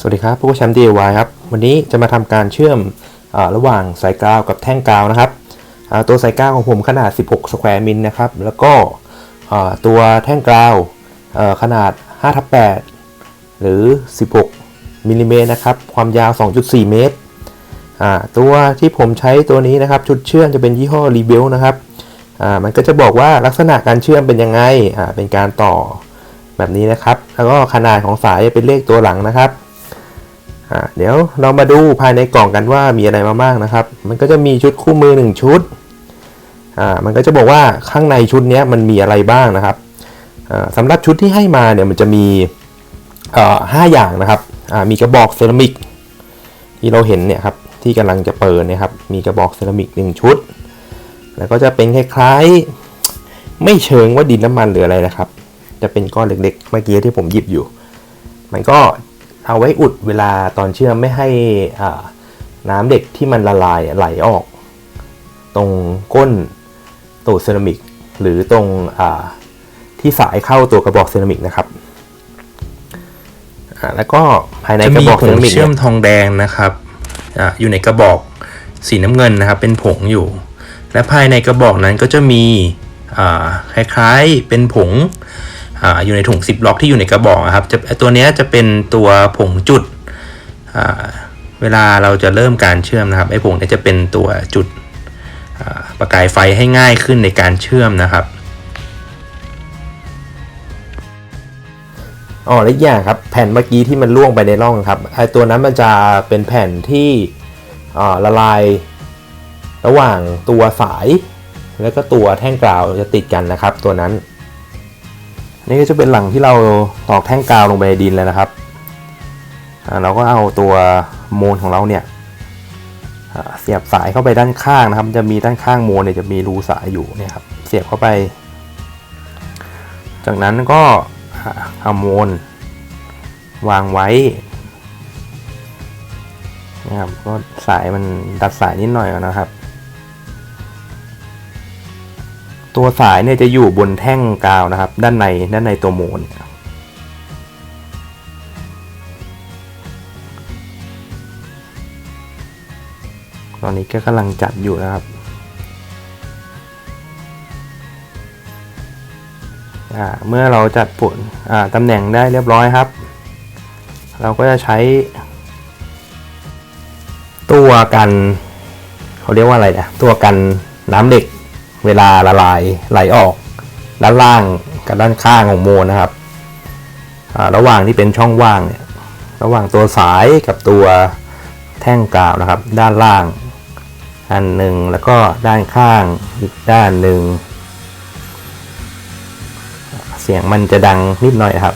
สวัสดีครับผู้แชมป์ DIY ครับ วันนี้จะมาทำการเชื่อมอระหว่างสายกาวกับแท่งกาวนะครับ ตัวสายกาวของผมขนาด 16 สแควร์มิลนะครับ แล้วก็ตัวแท่งกาวขนาด5ทับ8หรือ 16มิลลิเมตรนะครับ ความยาว 2.4 เมตรอ่าตัวที่ผมใช้ตัวนี้นะครับ ชุดเชื่อมจะเป็นยี่ห้อ r e b e l นะครับ มันก็จะบอกว่าลักษณะการเชื่อมเป็นยังไง เป็นการต่อแบบนี้นะครับ แล้วก็ขนาดของสายจะเป็นเลขตัวหลังนะครับ เดี๋ยวเรามาดูภายในกล่องกันว่ามีอะไรมาบ้างนะครับ มันก็จะมีชุดคู่มือ 1 ชุด อ่า มันก็จะบอกว่าข้างในชุดนี้มันมีอะไรบ้างนะครับอ่าสำหรับชุดที่ให้มาเนี่ยมันจะมีเอ่อห้าอย่างนะครับอ่ามีกระบอกเซรามิกที่เราเห็นเนี่ยครับที่กำลังจะเปิดเนี่ยครับ มีกระบอกเซรามิกหนึ่งชุด แล้วก็จะเป็นคล้ายๆ ไม่เชิงว่าดินน้ำมันหรืออะไรนะครับ จะเป็นก้อนเล็กๆ เมื่อกี้ที่ผมหยิบอยู่ มันก็ เอาไว้อุดเวลาตอนเชื่อมไม่ให้น้ำเด็กที่มันละลายไหลออก ตรงก้นตูดเซรามิก หรือตรงที่สายเข้าตัวกระบอกเซรามิกนะครับแล้วก็ภายในกระบอกเซรามิกเชื่อมทองแดงนะครับออยู่ในกระบอกสีน้ำเงินนะครับเป็นผงอยู่ และภายในกระบอกนั้นก็จะมีคล้ายๆเป็นผง อยู่ในถุงซิปล็อกที่อยู่ในกระบอกครับจะตัวนี้จะเป็นตัวผงจุด เวลาเราจะเริ่มการเชื่อมนะครับไอ้ผงเนี้ยจะเป็นตัวจุดประกายไฟให้ง่ายขึ้นในการเชื่อมนะครับอ๋อและอย่างครับแผ่นเมื่อกี้ที่มันล่วงไปในร่องครับไอตัวนั้นมันจะเป็นแผ่นที่ละลายระหว่างตัวสาย แล้วก็ตัวแท่งกาวจะติดกันนะครับ ตัวนั้น นี่ก็จะเป็นหลังที่เราตอกแท่งกาวลงไปในดินแล้วนะครับ เราก็เอาตัวโมนของเราเนี่ยเสียบสายเข้าไปด้านข้างนะครับ จะมีด้านข้างโมนเนี่ยจะมีรูสายอยู่เนี่ยครับ เสียบเข้าไป จากนั้นก็เอาโมนวางไว้นะครับก็สายมันดัดสายนิดหน่อยก่อนนะครับ ตัวสายเนี่ยจะอยู่บนแท่งกาวนะครับ ด้านในด้านในตัวโมนตอนนี้ก็กำลังจัดอยู่นะครับอ่าเมื่อเราจัดผลอ่าตำแหน่งได้เรียบร้อยครับ เราก็จะใช้ ตัวกัน เขาเรียกว่าอะไรนะตัวกันน้ำเหล็ก เวลาละลายไหลออก ด้านล่างกับด้านข้างของโมนะครับระหว่างที่เป็นช่องว่างเนี่ยระหว่างตัวสายกับตัวแท่งกาวนะครับ ด้านล่าง อันหนึ่งแล้วก็ด้านข้างอีกด้านหนึ่งเสียงมันจะดังนิดหน่อยครับ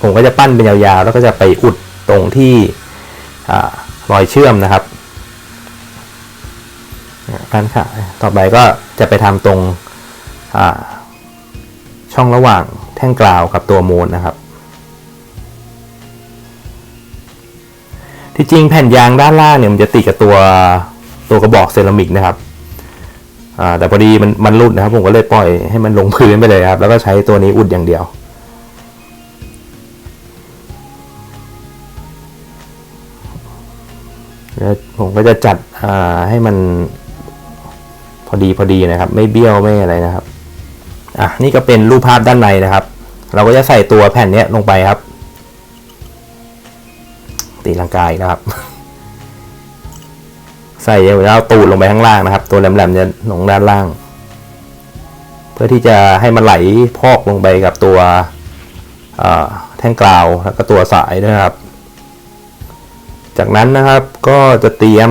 ผมก็จะปั้นเป็นยาวๆ แล้วก็จะไปอุดตรงที่รอยเชื่อมนะครับด้านข้างต่อไปก็ จะไปทำตรงช่องระหว่างแท่งกราวกับตัวโมนนะครับ ที่จริงแผ่นยางด้านล่างเนี่ยมันจะติดกับตัวตัวกระบอกเซรามิกนะครับแต่พอดีมันมันรุดนะครับ ผมก็เลยปล่อยให้มันลงพื้นไปเลยครับ แล้วก็ใช้ตัวนี้อุดอย่างเดียวแล้วผมก็จะจัดให้มัน อดีพอดีนะครับ ไม่เบี้ยวไม่อะไรนะครับอะนี่ก็เป็นรูปภาพด้านในนะครับ เราก็จะใส่ตัวแผ่นเนี้ยลงไปครับ ตีลังกายนะครับ ใส่แล้วเอาตูดลงไปข้างล่างนะครับ ตัวแหลมๆจะลงด้านล่าง เพื่อที่จะให้มันไหลพอกลงไปกับตัวแท่งกราวแล้วก็ตัวสายด้วยนะครับ จากนั้นนะครับก็จะเตรียม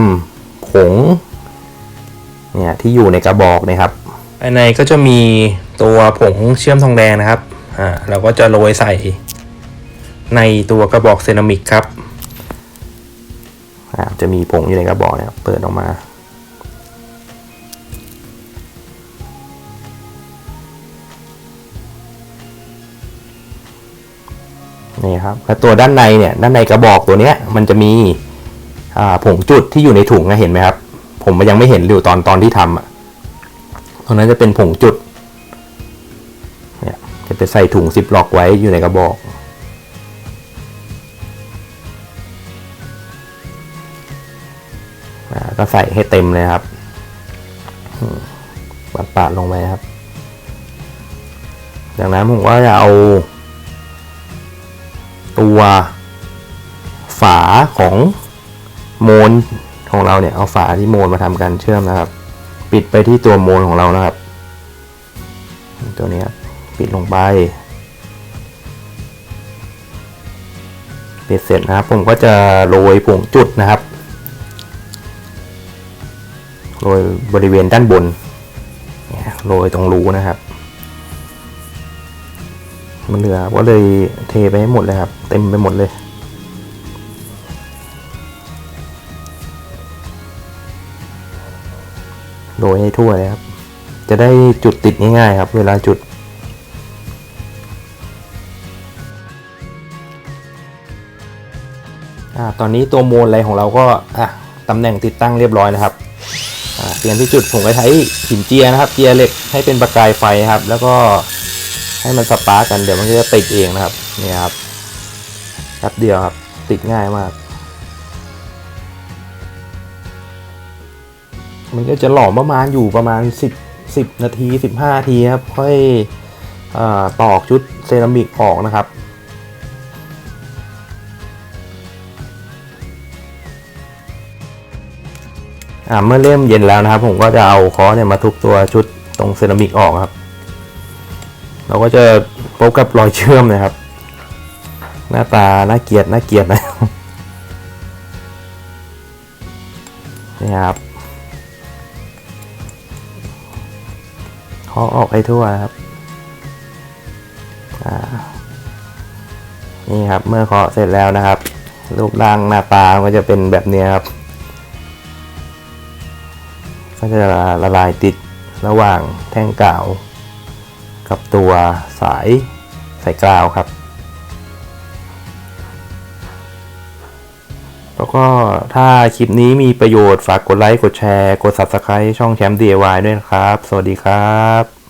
ผง เนี่ยที่อยู่ในกระบอกนะครับภายในก็จะมีตัวผงเชื่อมทองแดงนะครับอ่าเราก็จะโรยใส่ในตัวกระบอกเซรามิกครับอ่าจะมีผงอยู่ในกระบอกนะครับเปิดออกมานี่ครับแล้วตัวด้านในเนี่ยด้านในกระบอกตัวเนี้ยมันจะมีอ่าผงจุดที่อยู่ในถุงนะเห็นไหมครับ ผมมันยังไม่เห็นอยู่ตอนตอนที่ทำอะตรงนั้นจะเป็นผงจุดเนี่ยจะไปใส่ถุงซิปล็อกไว้อยู่ในกระบอกก็ใส่ให้เต็มเลยครับปัดปาดลงไปครับ จากนั้นผมก็จะเอา ตัวฝาของโมน ของเราเนี่ยเอาฝาที่โมนมาทำการเชื่อมนะครับ ปิดไปที่ตัวโมนของเรานะครับ ตัวนี้ครับปิดลงไปปิดเสร็จนะครับ ผมก็จะโรยผงจุดนะครับโรยบริเวณด้านบนโรยตรงรูนะครับ มันเหลือก็เลยเทไปให้หมดเลยครับ เต็มไปหมดเลย โรยให้ทั่วเลยครับ จะได้จุดติดง่ายๆครับ เวลาจุดอตอนนี้ตัวโมนอะไรของเราก็อะตำแหน่งติดตั้งเรียบร้อยนะครับเปลี่ยนที่จุดผมก็ใช้หินเจียนะครับ เจียเหล็กให้เป็นประกายไฟครับ แล้วก็ให้มันสปาร์กกันเดี๋ยวมันก็จะติดเองนะครับนี่ครับแป๊บเดียวครับติดง่ายมาก มันก็จะหลอมประมาณอยู่ประมาณ 10 10 นาที 15นาทีครับค่อยอตอกชุดเซรามิกออกนะครับเมื่อเริ่มเย็นแล้วนะครับ ผมก็จะเอาค้อเนี่ยมาทุบตัวชุดตรงเซรามิกออกครับ เราก็จะพบกับรอยเชื่อมนะครับ หน้าตาน่าเกลียดน่าเกลียดนะนี่ครับ เคาะออกให้ทั่วครับอ่านี่ครับเมื่อเคาะเสร็จแล้วนะครับ รูปร่างหน้าตาก็จะเป็นแบบนี้ครับ ก็จะละลายติดระหว่างแท่งกาว กับตัวสายสายกาวครับ แล้วก็ถ้าคลิปนี้มีประโยชน์ฝากกดไลค์ กดแชร์ กด Subscribe ช่องแชมป์ DIY ด้วยนะครับ สวัสดีครับ